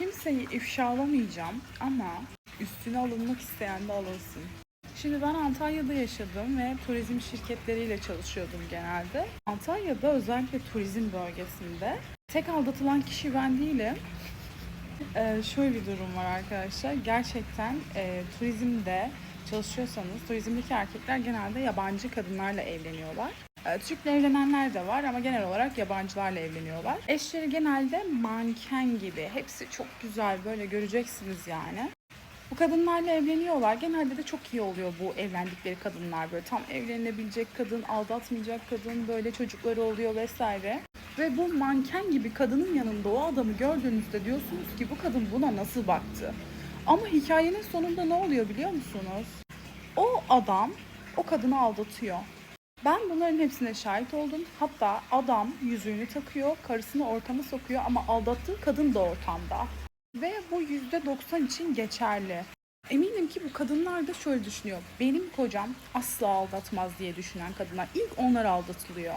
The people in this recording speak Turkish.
Kimseyi ifşalamayacağım ama üstüne alınmak isteyen de alınsın. Şimdi ben Antalya'da yaşadım ve turizm şirketleriyle çalışıyordum genelde. Antalya'da özellikle turizm bölgesinde tek aldatılan kişi ben değilim. Ee, şöyle bir durum var arkadaşlar. Gerçekten e, turizmde çalışıyorsanız turizmdeki erkekler genelde yabancı kadınlarla evleniyorlar. Ee, Türk'le evlenenler de var ama genel olarak yabancılarla evleniyorlar. Eşleri genelde manken gibi. Hepsi çok güzel böyle göreceksiniz yani. Bu kadınlarla evleniyorlar. Genelde de çok iyi oluyor bu evlendikleri kadınlar. Böyle tam evlenilebilecek kadın, aldatmayacak kadın, böyle çocukları oluyor vesaire. Ve bu manken gibi kadının yanında o adamı gördüğünüzde diyorsunuz ki bu kadın buna nasıl baktı? Ama hikayenin sonunda ne oluyor biliyor musunuz? O adam o kadını aldatıyor. Ben bunların hepsine şahit oldum. Hatta adam yüzüğünü takıyor, karısını ortama sokuyor ama aldattığı kadın da ortamda. Ve bu %90 için geçerli. Eminim ki bu kadınlar da şöyle düşünüyor. Benim kocam asla aldatmaz diye düşünen kadınlar. İlk onlar aldatılıyor.